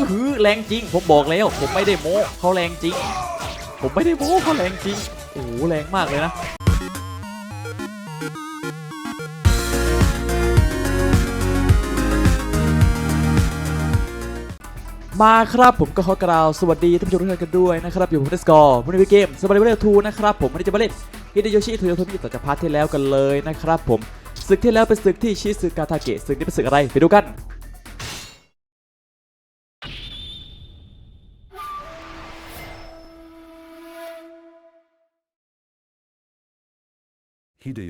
อหือแรงจริง ผมบอกแล้ว ผมไม่ได้โม้เขาแรงจริง ผมไม่ได้โม้เขาแรงจริง โอ้โหแรงมากเลยนะมาครับผมก็ขอกล่าวสวัสดีท่านผู้ชมทุกท่านกันด้วยนะครับอยู่ผมเดสกอร์วันนี้เป็นเกมสปาร์ตเบอร์ทูนะครับผมวันนี้จะมาเล่นฮิเดโยชิโทโยโทมิต่อจากพาร์ทที่แล้วกันเลยนะครับผมศึกที่แล้วเป็นศึกที่ชิซึกาทาเกะศึกนี้เป็นศึกอะไรไปดูกัน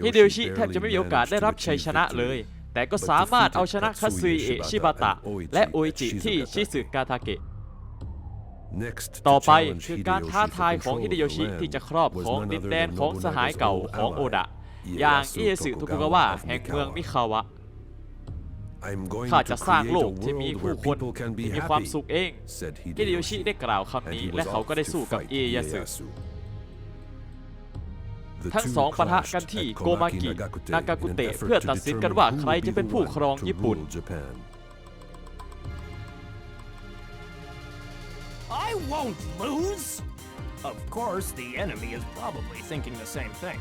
ฮิเดโยชิแทบจะไม่มีโอกาสได้รับชัยชนะเลย แต่ก็สามารถเอาชนะคัตซึเอะชิบาตะ และโออิจิที่ชิซึกาทาเกะต่อไปคือการท้าทายของฮิเดโยชิที่จะครอบของดินแดนของสหายเก่าของโอดะ อย่างอิเอสึโทกุกาวะแห่งเมืองมิคาวะข้าจะสร้างโลกที่มีผู้คนที่มีความสุขเองฮิเดโยชิได้กล่าวคำนี้และเขาก็ได้สู้กับเอยาสึ ทั้งสองปะทะกันที่โกมากิ นากากุเตะเพื่อตัดสินกันว่าใครจะเป็นผู้ครองญี่ปุ่น I won't lose! Of course, the enemy is probably thinking the same thing.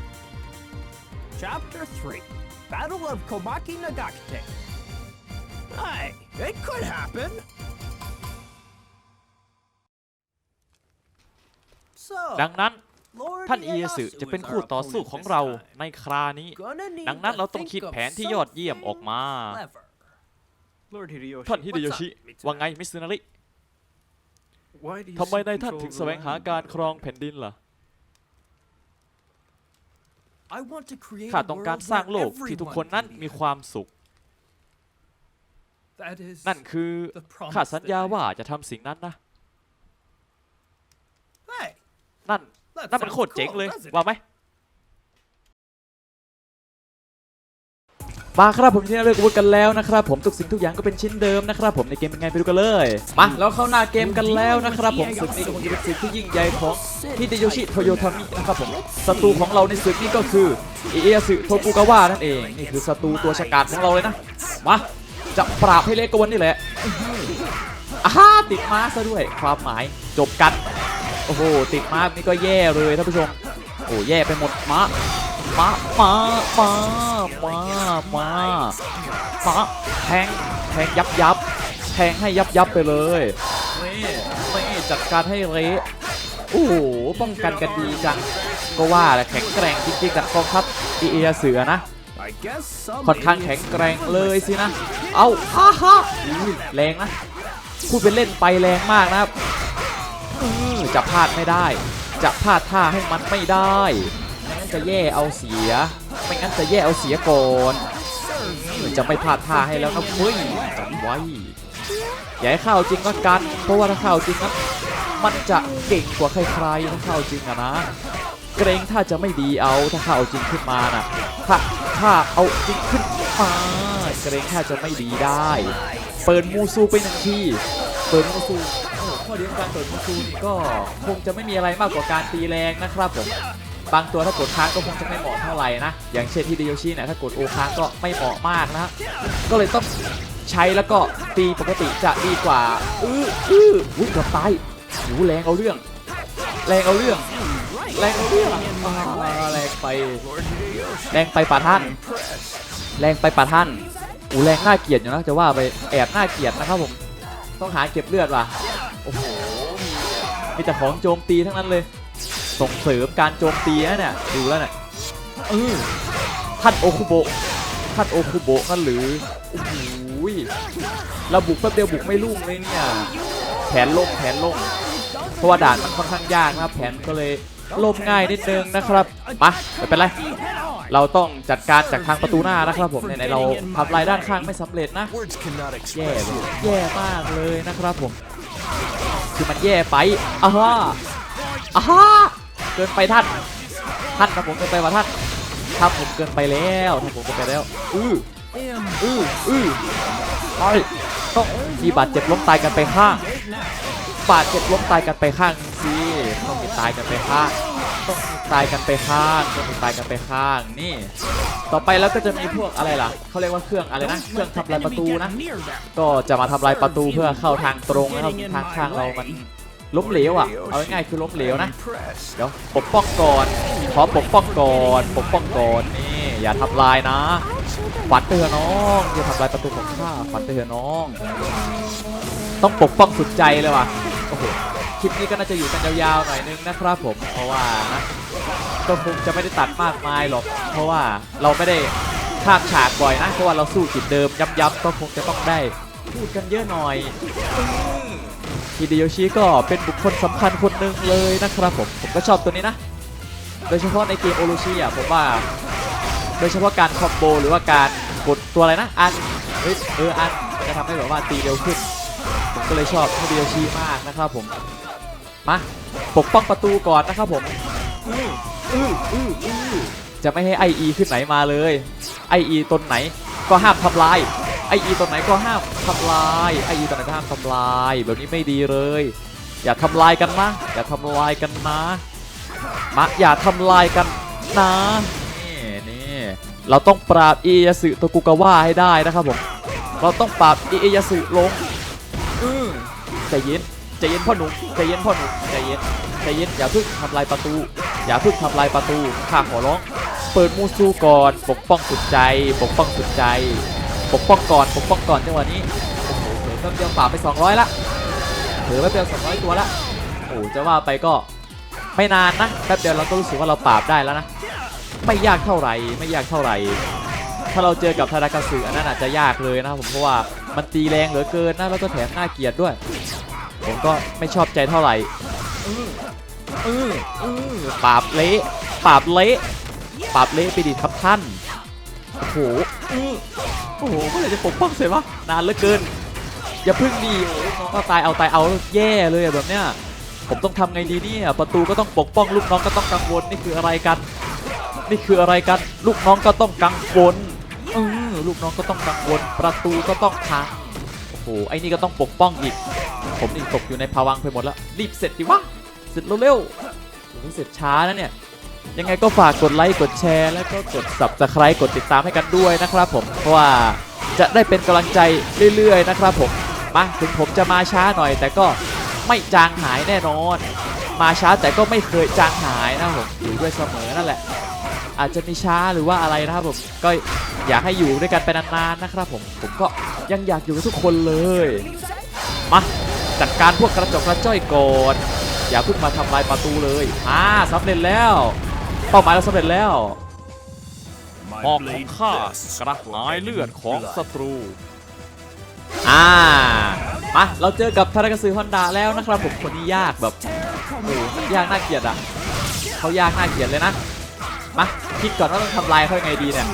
Chapter 3 Battle of Komaki Nagakute. Hey, it could happen! So, ดังนั้น Lord ท่านอิเอสึ Ieyasu จะเป็น is คู่ our ต่อสู้ opponent ของ this เรา time. ในครานี้ Gonna need ดังนั้น to เราต้อง think คิด of แผนที่ยอดเยี่ยมออกมา something clever. Lord Hideyoshi, ท่านฮิเดโย what's ชิ up? ว่าไงมิสนาริ Why do you ทำไม seek นายท่าน control ถึง of แสวงหา land? การครองแผ่นดินล่ะ I want to create ข้า a ต้องการ world สร้าง where โลกที่ทุกคน everyone นั้น can มี be ความสุข happy. That is นั่นคือ the promise ข้าสัญญา that I- ว่าจะทำสิ่งนั้นนะ Hey, นั่น that นั่นมัน sounds โคตรเจ๋ง cool, เลย doesn't it? ว่าไหมมาครับผมที่นี่เลิกอาวุธกันแล้วนะครับผมทุกสิ่งทุกอย่างก็เป็นชิ้นเดิมนะครับผมในเกมเป็นไงไปดูกันเลยมาแล้วเข้าหน้าเกมกันแล้วนะครับผมศึกนี้ก็คงจะเป็นศึกที่ยิ่งใหญ่ของฮิเดโยชิโทโยทามินะครับผมศัตรูของเราในศึกนี้ก็คืออิเอสึโทกุกาวะนั่นเองนี่คือศัตรูตัวฉกาจของเราเลยนะมาจะปราบให้เละกบวันนี่แหละอ้าฮ่าติดม้าซะด้วยความหมายจบกันโอ้โห ติดม้านี่ก็แย่เลยท่านผู้ชม โอ้แย่ไปหมดมามามามามามามาแทงแทงยับยับแทงให้ยับยับไปเลยนี่นี่จัดการให้เละโอ้โหป้องกันกันดีจัง ก็ว่าแหละแข็งแกร่งจริงๆกับกองทัพเอเอเสือนะค่อนข้างแข็งแกร่งเลยสินะ เอาฮ่าฮ่าแรงนะ พูดเป็นเล่นไปแรงมากนะครับ จะพลาดไม่ได้ จะพลาดท่าให้มันไม่ได้ไม่งั้นจะแย่เอาเสียไม่งั้นจะแย่เอาเสียก่อนจะไม่พลาดท่าให้แล้วนะเฮ้ยจำไว้อย่าให้เข้าจริงก็กัน เพราะว่าถ้าเข้าจริงนะมันจะเก่งกว่าใครๆถ้าเข้าจริงอะนะ เกรงถ้าจะไม่ดีเอาถ้าเข้าจริงขึ้นมาน่ะถ้าถ้าเอาจริงขึ้นมาเกรงถ้าจะไม่ดีได้ เปิดมูซูไปหนึ่งทีเปิดมูซู ข้อดีของการเปิดมูซูนี่ก็คงจะไม่มีอะไรมากกว่าการตีแรงนะครับผมบางตัวถ้ากดค้างก็คงจะไม่เหมาะเท่าไหร่นะ อย่างเช่นที่เดโยชิเนี่ยถ้ากดโอค้างก็ไม่เหมาะมากนะก็เลยต้องใช้แล้วก็ตีปกติจะดีกว่าอื้ออื้ออุ้ยกือบตายหูแรงเอาเรื่อง แรงเอาเรื่อง แรงเอาเรื่องแรงไป แรงไปป่าท่าน แรงไปป่าท่านอูแรงน่าเกลียดอยู่นะจะว่าไปแอบน่าเกลียดนะครับผมต้องหาเก็บเลือดว่ะ โอ้โหมีแต่ของโจมตีทั้งนั้นเลย ส่งเสริมการโจมตีนะเนี่ยดูแล้วเนี่ยเออท่านโอคุโบท่านโอคุโบนั่นหรือโอ้โหเราบุกแป๊บเดียวบุกไม่ลุ่งเลยเนี่ยแผนล่มแผนล่มเพราะว่าด่านมันค่อนข้างยากนะครับแผนก็เลยล่มง่ายนิดนึงนะครับมาไม่เป็นไรเราต้องจัดการจากทางประตูหน้านะครับผมในเราทำลายด้านข้างไม่สำเร็จนะแย่แย่มากเลยนะครับผม คือมันแย่ไปอ้าฮะอ้าฮะเกินไปท่าน ท่านครับผมเกินไปว่าท่านทำผมเกินไปแล้วทำผมเกินไปแล้ว อืออืออือไปต้องมีบาดเจ็บล้มตายกันไปข้าง บาดเจ็บล้มตายกันไปข้างสิต้องมีตายกันไปข้างต้อง ตายกันไปข้างต้องตายกันไปข้างนี่ ต่อไปแล้วก็จะมีพวกอะไรล่ะเขาเรียกว่าเครื่องอะไรนะเครื่องทำลายประตูนะ ก็จะมาทำลายประตูเพื่อเข้าทางตรงนะครับทางข้างเรามันล้มเหลวอะ เอาง่ายๆคือล้มเหลวนะ เดี๋ยวปกป้องก่อน ขอปกป้องก่อนปกป้องก่อนนี่อย่าทำลายนะฝันเถอะน้องอย่าทำลายประตูของข้าฝันเถอะน้อง ต้องปกป้องสุดใจเลยว่ะโอ้โห คลิปนี้ก็น่าจะอยู่กันยาวๆหน่อยนึงนะครับผมเพราะว่านะก็คงจะไม่ได้ตัดมากมายหรอก เพราะว่าเราไม่ได้ข้ามฉากบ่อยนะเพราะว่าเราสู้จุดเดิมย้ำๆก็คงจะต้องได้พูดกันเยอะหน่อยฮิเดโยชิก็เป็นบุคคลสำคัญคนหนึ่งเลยนะครับผมผมก็ชอบตัวนี้นะ โดยเฉพาะในเกมโอโรชิอะผมว่า โดยเฉพาะการคอมโบหรือว่าการกดตัวอะไรนะอันเฮ้ยเอออันจะทำให้แบบว่าตีเร็วขึ้น ผมก็เลยชอบฮิเดโยชิมากนะครับผม มาปกป้องประตูก่อนนะครับผมจะไม่ให้ไออีขึ้นไหนมาเลยไออีตนไหนก็ห้ามทำลายไออีตนไหนก็ห้ามทำลายไออีตนไหนก็ห้ามทำลาย แบบนี้ไม่ดีเลย อย่าทำลายกันนะอย่าทำลายกันนะมาอย่าทำลายกันนะนี่นี่เราต้องปราบอิยาสึโตกุกาวะให้ได้นะครับผมเราต้องปราบอิยาสึลงอือใจเย็น ใจเย็นพ่อหนุ่มใจเย็นพ่อหนุ่มใจเย็นใจเย็นอย่าเพิ่งทำลายประตู อย่าเพิ่งทำลายประตูข้าขอร้อง เปิดมูซูก่อน ปกป้องสุดใจ ปกป้องสุดใจ ปกป้องก่อน ปกป้องก่อนจังหวะนี้โอ้โหเผลอแป๊บเดียวป่าบไป 200 ละเผลอแป๊บเดียว200 ตัวละโอ้จะว่าไปก็ไม่นานนะแป๊บเดียวเราก็รู้สึกว่าเราปราบได้แล้วนะไม่ยากเท่าไหร่ไม่ยากเท่าไหร่ถ้าเราเจอกับทารากาสึอันนั้นอาจจะยากเลยนะผมเพราะว่ามันตีแรงเหลือเกินนะแล้วก็แถมน่าเกียดด้วย ผมก็ไม่ชอบใจเท่าไหร่ปราบเละปราบเละปราบเละไปดิครับท่านโอ้โหโอ้โหเมื่อไหร่จะปกป้องเสร็จวะนานเหลือเกิน อย่าพึ่งดีโอ้ก็ตายเอาตายเอาแย่เลยแบบเนี้ยผมต้องทำไงดีเนี่ยประตูก็ต้องปกป้องลูกน้องก็ต้องกังวลนี่คืออะไรกัน นี่คืออะไรกัน ลูกน้องก็ต้องกังวลเออลูกน้องก็ต้องกังวล ประตูก็ต้องพัง ไอ้นี่ก็ต้องปกป้องอีก ผมนี่ตกอยู่ในภาวังไปหมดแล้ว รีบเสร็จดิวะ เสร็จเร็วๆโอ้โหเสร็จช้านะเนี่ย ยังไงก็ฝากกดไลค์ กดแชร์ แล้วก็กด subscribe กดติดตามให้กันด้วยนะครับผม เพราะว่าจะได้เป็นกำลังใจเรื่อย ๆ นะครับผม มาถึงผมจะมาช้าหน่อย แต่ก็ไม่จางหายแน่นอน มาช้าแต่ก็ไม่เคยจางหายนะผมอยู่ด้วยเสมอนั่นแหละ อาจจะมีช้าหรือว่าอะไรนะครับผม ก็อยากให้อยู่ด้วยกันไปนานๆนะครับผม ผมก็ ยังอยากอยู่กับทุกคนเลย มาจัดการพวกกระจกกระจ้อยก่อนอย่าเพิ่งมาทำลายประตูเลยอ่าสำเร็จแล้ว เป้าหมายเราสำเร็จแล้วหอกของข้ากระหายเลือดของศัตรู อ่ามาเราเจอกับทารากาซึฮอนดาแล้วนะครับผมคนนี้ยากแบบโอ้โหยากน่าเกลียดอะเขายากน่าเกลียดเลยนะมาคิดก่อนว่าต้องทำลายเขายังไงดีเนี่ย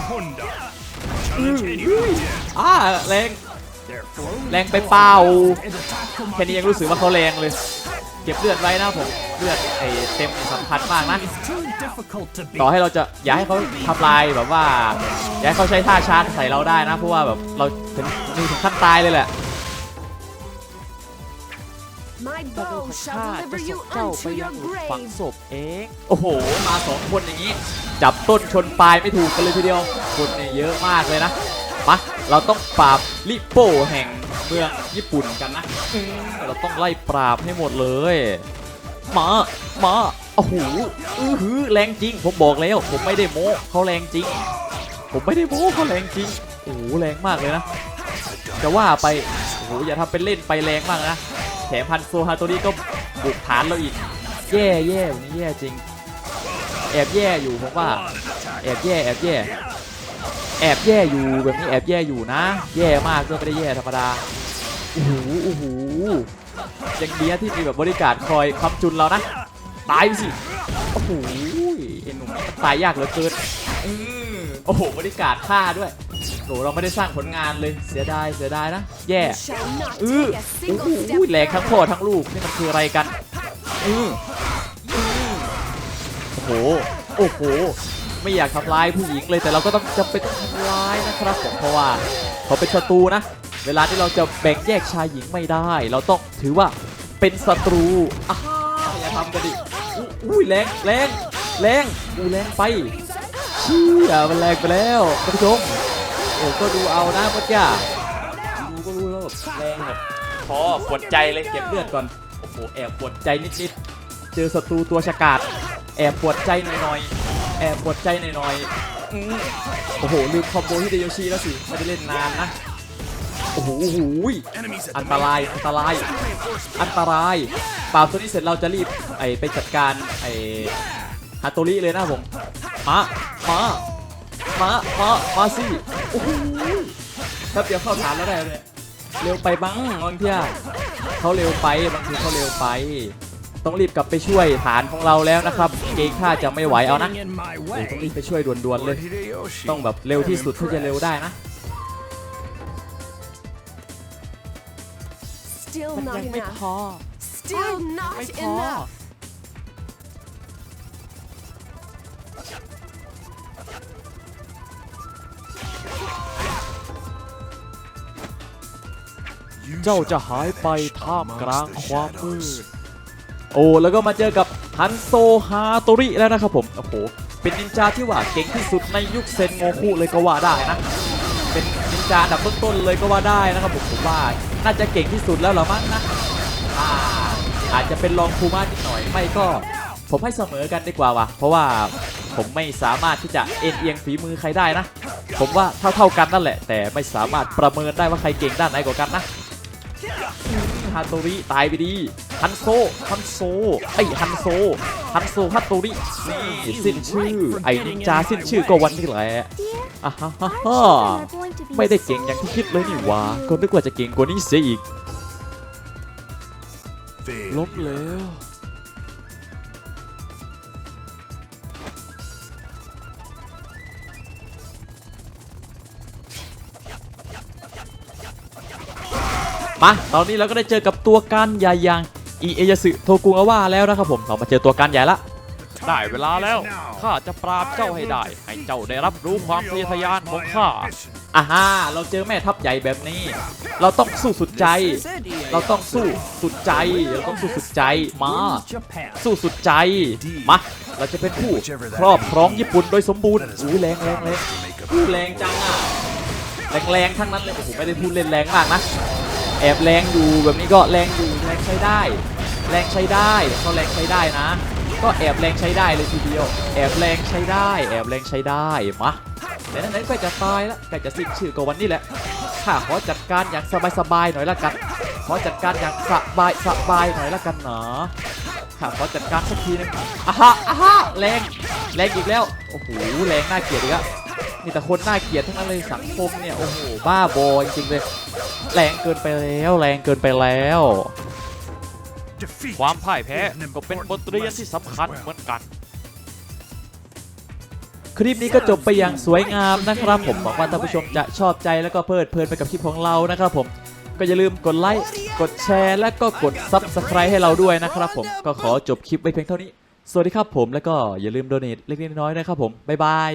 อ่าแรง แรงไปเป้าแค่นี้ยังรู้สึกว่าเขาแรงเลย เก็บเลือดไว้นะผม เลือดไอเต็มสำคัญมากนะ ต่อให้เราจะอย่าให้เขาทำลายแบบว่า อย่าให้เขาใช้ท่าชาร์จใส่เราได้นะ เพราะว่าแบบเราถึงมีถึงขั้นตายเลยแหละ My bow shall ข้าจะ deliver ส่ you งเจ้าไป unto ยั your งหลุมฝัง grave. ศพเอง โอ้โห มาสองคนอย่างนี้ จับต้นชนปลายไม่ถูกกันเลยทีเดียว คนเนี่ยเยอะมากเลยนะมา เราต้องปราบลิโป้แห่งเมืองญี่ปุ่นกันนะเราต้องไล่ปราบให้หมดเลยมามาโอ้โหอื้อหือแรงจริง ผมบอกแล้ว ผมไม่ได้โม้เขาแรงจริง ผมไม่ได้โม้เขาแรงจริงโอ้โหแรงมากเลยนะจะว่าไปโอ้โหอย่าทำเป็นเล่นไปแรงมากนะแถมพันโซฮาตัวนี้ก็บุกฐานเราอีก แย่แย่วันนี้แย่จริง แอบแย่อยู่ผมว่า แอบแย่แอบแย่ แอบแย่อยู่แบบนี้แอบแย่อยู่นะ แย่มากด้วยไม่ได้แย่ธรรมดาโอ้โหโอ้โหยังดีนะที่มีแบบบริการคอยค้ำจุนเรานะตายไปสิโอ้โหไอ้หนุ่มตายยากเหลือเกินอือโอ้โหบริการฆ่าด้วยโหเราไม่ได้สร้างผลงานเลยเสียดายเสียดายนะ แย่ You shall not เอโอ้โห step แรงทั้งพ่อทั้งลูกนี่มันคืออะไรกันออเออโอ้โหโอ้โห ไม่อยากทำร้ายผู้หญิงเลยแต่เราก็ต้องจำเป็นต้องทำร้ายนะครับผมเพราะว่าเขาเป็นศัตรูนะ เวลาที่เราจะแบ่งแยกชายหญิงไม่ได้ เราต้องถือว่าเป็นศัตรูอ้าวอย่าทำกันดิอุ้ยแรงแรงแรงอูแรงไปเชี่ยมันแรงไปแล้วท่านผู้ชมโอ้ก็ดูเอานะเมื่อกี้ดูก็รู้แล้วแบบแรงแบบพอปวดใจเลยเก็บเลือดก่อนโอ้โหแอบปวดใจนิดๆเจอศัตรูตัวฉกาจแอบปวดใจหน่อยๆ แอบปวดใจหน่อยๆอืมโอ้โหลืมคอมโบที่เดโยชิแล้วสิไม่ได้เล่นนานนะ โอ้โหอันตรายอันตราย อันตรายปราบตัวนี้เสร็จเราจะรีบไอไปจัดการไอฮาโตริเลยนะผมมามามามามาสิโอ้โหแป๊บเดียวเข้าฐานแล้วได้เลยเร็วไปบ้างบางทีอะเขาเร็วไปบางทีเขาเร็วไป ต้องรีบกลับไปช่วยฐานของเราแล้วนะครับ เกรงข้าจะไม่ไหวเอานะ Getting in my โอ้ต้อง way. รีบไปช่วยด่วนๆเลย Lord Hideyoshi. ต้องแบบเร็วที่สุดที่จะเร็วได้นะ Still มัน not ยังไม่ enough. พอ Still not ไม่พอ enough. You เจ้า shall จะหายไป vanish ท่ามกลาง amongst the ความมืด shadows. โอ้แล้วก็มาเจอกับฮันโซฮาโตริแล้วนะครับผมโอ้โหเป็นนินจาที่ว่าเก่งที่สุดในยุคเซนโงคุเลยก็ว่าได้นะเป็นนินจาดับต้นๆเลยก็ว่าได้นะครับผมผมว่าน่าจะเก่งที่สุดแล้วหรอมั้งนะอาอาจจะเป็นรองคูมานิดหน่อยไม่ก็ผมให้เสมอกันดีกว่าว่ะเพราะว่าผมไม่สามารถที่จะเอ็นเอียงฝีมือใครได้นะ ผมว่าเท่าๆกันนั่นแหละ แต่ไม่สามารถประเมินได้ว่าใครเก่งด้านไหนกว่ากันนะ ฮาโตริตายไปดีฮันโซฮันโซไอฮันโซฮันโซฮัตโตรินี่สิ้นชื่อ ไอนินจาสิ้นชื่อก็วันนี้แหละอะฮะฮะฮะไม่ได้เก่งอย่างที่คิดเลยนี่หว่าก็นึกว่าจะเก่งกว่านี้เสียอีกล้ม Failure. แล้ว มาตอนนี้เราก็ได้เจอกับตัวการใหญ่อย่างอีเอยาสึโทกุงาวะแล้วนะครับผมเรามาเจอตัวการใหญ่ละได้เวลาแล้วข้าจะปราบเจ้าให้ได้ ให้เจ้าได้รับรู้ความทะเยอทะยานของข้าอ่าฮะเราเจอแม่ทัพใหญ่แบบนี้ เราต้องสู้สุดใจ This is it, เราต้องสู้สุดใจ เราต้องสู้สุดใจมา Wins Japan. สู้สุดใจมาเราจะเป็นผู้ครอบครองญี่ปุ่นโดยสมบูรณ์อุ้ยแรงแรงแรงอู้แรงจังอะแรงแรงทั้งนั้นเลยโอ้โหไม่ได้พูดเล่นแรงมากนะ แอบแรงอยู่แบบนี้ก็แรงอยู่แรงใช้ได้ แรงใช้ได้ก็แรงใช้ได้นะ ก็แอบแรงใช้ได้เลยทีเดียว แอบแรงใช้ได้ แอบแรงใช้ได้มาแต่นั้นๆก็จะตายแล้วก็จะสิ้นชื่อก็วันนี้แหละข้าขอจัดการอย่างสบายๆหน่อยละกันขอจัดการอย่างสบายสบายหน่อยละกันเนาะ ข้าขอจัดการสักทีหนึงอะฮะอะฮะแรงแรงอีกแล้วโอ้โหแรงน่าเกลียดอีกแล้วมีแต่คนน่าเกลียดทั้งนั้นเลยสังคมเนี่ยโอ้โหบ้าบอจริงๆเลยแรงเกินไปแล้วแรงเกินไปแล้ว Defeat ความพ่ายแพ้ is an ก็เป็นบท important เรียนที่สำคัญ lesson as เหมื well. อนกัน คลิปนี้ก็จบไปอย่างสวยงามนะครับ ผมหวังว่าท่านผู้ชมจะชอบใจแล้วก็เพลิดเพลินไปกับคลิปของเรานะครับผม ก็อย่าลืมกดไลค์ กดแชร์ และก็กด Subscribe ให้เราด้วยนะครับผม ก็ขอจบคลิปไว้เพียงเท่านี้ สวัสดีครับผม แล้วก็อย่าลืมโดเนทเล็กๆน้อยๆนะครับผม บ๊ายบาย